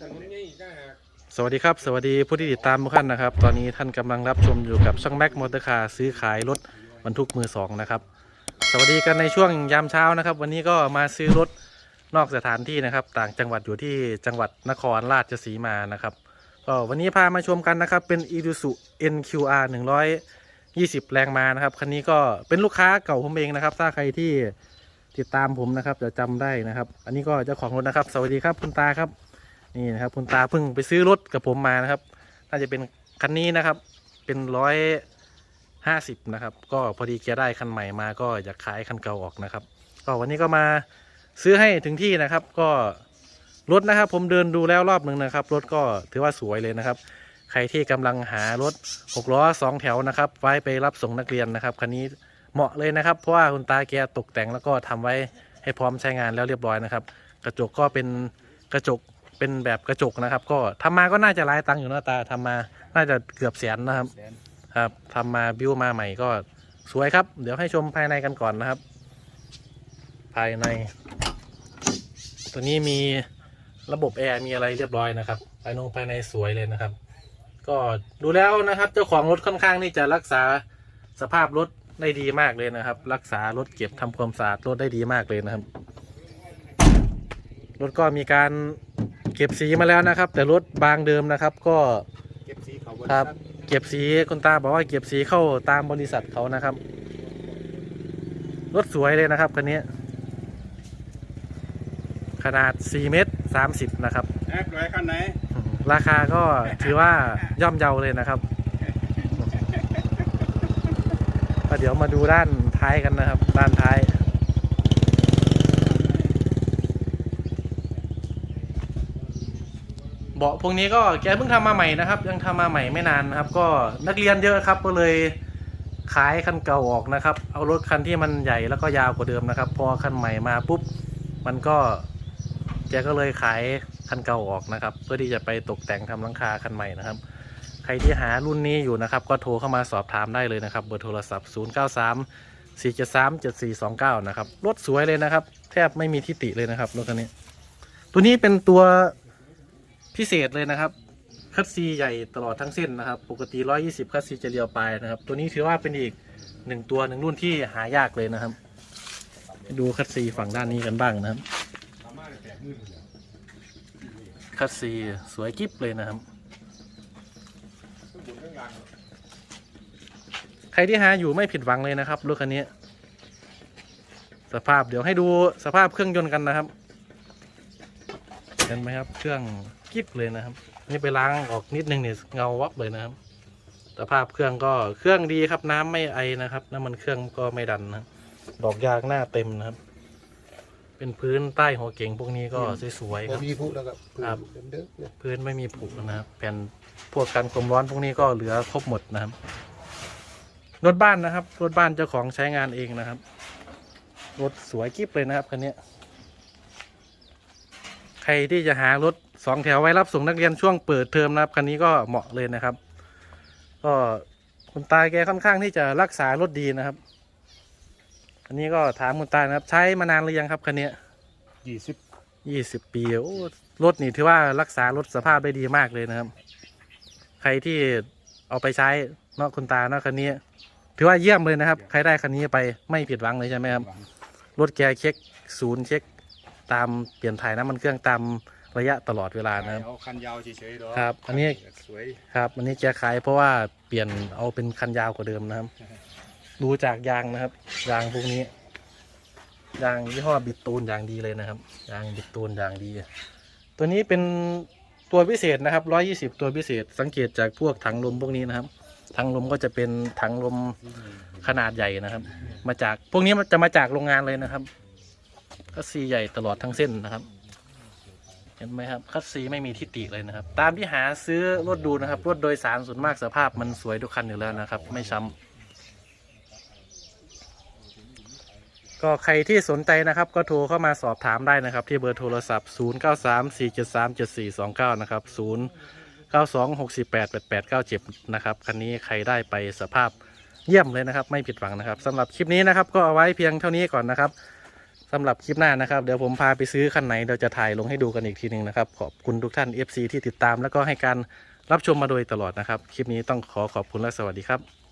ถนนใหญ่จ้าสวัสดีครับ สวัสดีผู้ที่ติดตามทุกท่านนะครับ ตอนนี้ท่านกำลังรับชมอยู่กับช่องแม็กมอเตอร์คาร์ซื้อขายรถบรรทุกมือสองนะครับ สวัสดีกันในช่วงยามเช้านะครับ วันนี้ก็มาซื้อรถนอกสถานที่นะครับ ต่างจังหวัดอยู่ที่จังหวัดนครราชสีมานะครับก็วันนี้พามาชมกันนะครับ เป็น i d u s u NQR 120 แรงม้านะครับคันนี้ก็เป็นลูกค้าเก่าผมเองนะครับ ถ้าใครที่ติดตามผมนะครับจะจำได้นะครับ อันนี้ก็เจ้าของรถนะครับ สวัสดีครับคุณตาครับ นี่นะครับคุณตาเพิ่งไปซื้อรถกับผมมานะครับ น่าจะเป็นคันนี้นะครับ เป็นร้อยห้าสิบนะครับ ก็พอดีแกได้คันใหม่มาก็อยากขายคันเก่าออกนะครับ ก็วันนี้ก็มาซื้อให้ถึงที่นะครับ ก็รถนะครับ ผมเดินดูแล้วรอบหนึ่งนะครับ รถก็ถือว่าสวยเลยนะครับ ใครที่กำลังหารถหกล้อสองแถวนะครับ ไว้ไปรับส่งนักเรียนนะครับคันนี้เหมาะเลยนะครับ เพราะว่าคุณตาแกตกแต่งแล้วก็ทำไว้ให้พร้อมใช้งานแล้วเรียบร้อยนะครับ กระจกก็เป็นกระจก เป็นแบบกระจกนะครับ ก็ทำมาก็น่าจะหลายตังค์อยู่นะตาทำมาน่าจะเกือบแสนนะครับ แสนครับทำมาบิวมาใหม่ก็สวยครับ เดี๋ยวให้ชมภายในกันก่อนนะครับ ภายใน ตัวนี้มีระบบแอร์มีอะไรเรียบร้อยนะครับ ภายนงภายในสวยเลยนะครับ ก็ดูแล้วนะครับ เจ้าของรถค่อนข้างที่จะรักษาสภาพรถได้ดีมากเลยนะครับ รักษารถเก็บทำความสะอาดรถได้ดีมากเลยนะครับรถก็มีการ เก็บสีมาแล้วนะครับ แต่รถบางเดิมนะครับ ก็เก็บสีเขาบนครับเก็บสีคุณตาบอกว่าเก็บสีเข้าตามบริษัทเขานะครับ รถสวยเลยนะครับคันนี้ ขนาด 4 เมตร 30 นะครับ แอบร้อยคันไหนราคาก็ถือว่าย่อมเยาเลยนะครับก็เดี๋ยวมาดูด้านท้ายกันนะครับ ด้านท้าย บาะพวกนี้ก็แกเพิ่งทำมาใหม่นะครับ ยังทำมาใหม่ไม่นานนะครับ ก็นักเรียนเยอะครับ ก็เลยขายคันเก่าออกนะครับ เอารถคันที่มันใหญ่แล้วก็ยาวกว่าเดิมนะครับ พอคันใหม่มาปุ๊บมันก็แกก็เลยขายคันเก่าออกนะครับ เพื่อที่จะไปตกแต่งทำหลังคาคันใหม่นะครับ ใครที่หารุ่นนี้อยู่นะครับ ก็โทรเข้ามาสอบถามได้เลยนะครับ เบอร์โทรศัพท์ 0 9 3 4 7 3 7 4 2 9 นะครับ รถสวยเลยนะครับ แทบไม่มีทิติเลยนะครับรถคันนี้ ตัวนี้เป็นตัว พิเศษเลยนะครับคัตซีใหญ่ตลอดทั้งเส้นนะครับ ปกติ 120คัตซีจะเรียวปลายนะครับ ตัวนี้ถือว่าเป็นอีกหนึ่งตัวหนึ่งรุ่นที่หายากเลยนะครับ ดูคัตซีฝั่งด้านนี้กันบ้างนะครับคัตซีสวยกิ๊บเลยนะครับ ใครที่หาอยู่ไม่ผิดหวังเลยนะครับรถคันนี้ สภาพเดี๋ยวให้ดูสภาพเครื่องยนต์กันนะครับเห็นไหมครับเครื่อง กิ๊บเลยนะครับ นี่ไปล้างออกนิดนึงเนี่ยเงาวับเลยนะครับสภาพเครื่องก็เครื่องดีครับน้ำไม่ไอนะครับน้ำมันเครื่องก็ไม่ดันนะครับดอกยางหน้าเต็มนะครับ เป็นพื้นใต้หัวเก๋งพวกนี้ก็สวยๆพคอรับมีผู้แล้วก็ครับเดิมๆเนี่ยพื้นไม่มีผุนะครับแผ่นพวกกันความร้อนพวกนี้ก็เหลือครบหมดนะครับรถบ้านนะครับรถบ้านเจ้าของใช้งานเองนะครับรถสวยกิ๊บเลยนะครับคันนี้ใครที่จะหารถ สองแถวไว้รับส่งนักเรียนช่วงเปิดเทอมนะครับคันนี้ก็เหมาะเลยนะครับ ก็คุณตาแกค่อนข้างที่จะรักษารถดีนะครับอันนี้ก็ถามคุณตานะครับ ใช้มานานหรือยังครับคันนี้ยี่สิบยี่สิบปีโอ้รถนี่ถือว่ารักษารถสภาพได้ดีมากเลยนะครับ ใครที่เอาไปใช้เนอกคุณตาเนอกคันนี้ ถือว่าเยี่ยมเลยนะครับ ใครได้คันนี้ไปไม่ผิดหวังเลยใช่ไหมครับรถแกเช็คศูนย์เช็ค ตามเปลี่ยนถ่ายน้ำมันเครื่องตาม ระยะตลอดเวลานะครับ เอาคันยาวเฉยๆหรอครับอันนี้ สวยครับอันนี้แกขายเพราะว่าเปลี่ยนเอาเป็นคันยาวกว่าเดิมนะครับ ดูจากยางนะครับ ยางพวกนี้ ยางยี่ห้อบิดตูนอย่างดีเลยนะครับ ยางบิดตูนอย่างดี ตัวนี้เป็นตัวพิเศษนะครับร้อยี่สิบตัวพิเศษ สังเกตจากพวกถังลมพวกนี้นะครับ ถังลมก็จะเป็นถังลมขนาดใหญ่นะครับ มาจากพวกนี้มันจะมาจากโรงงานเลยนะครับคัสซีใหญ่ตลอดทั้งเส้นนะครับ เห็นไหมครับคัสซีไม่มีทิฏฐิเลยนะครับ ตามที่หาซื้อรถดูนะครับรถโดยสารส่วนมากสภาพมันสวยทุกคันอยู่แล้วนะครับ ไม่ช้ำก็ใครที่สนใจนะครับ ก็โทรเข้ามาสอบถามได้นะครับ ที่เบอร์โทรศัพท์ 0 9 3 4 7 3 7 4 2 9 นะครับ 0 9 2 6 4 8 8 8 9 7 นะครับคันนี้ใครได้ไปสภาพเยี่ยมเลยนะครับ ไม่ผิดหวังนะครับสำหรับคลิปนี้นะครับ ก็เอาไว้เพียงเท่านี้ก่อนนะครับ สำหรับคลิปหน้านะครับ เดี๋ยวผมพาไปซื้อคันไหนเดี๋ยวจะถ่ายลงให้ดูกันอีกทีหนึ่งนะครับ ขอบคุณทุกท่าน FC ที่ติดตาม แล้วก็ให้การรับชมมาโดยตลอดนะครับ คลิปนี้ต้องขอขอบคุณและสวัสดีครับ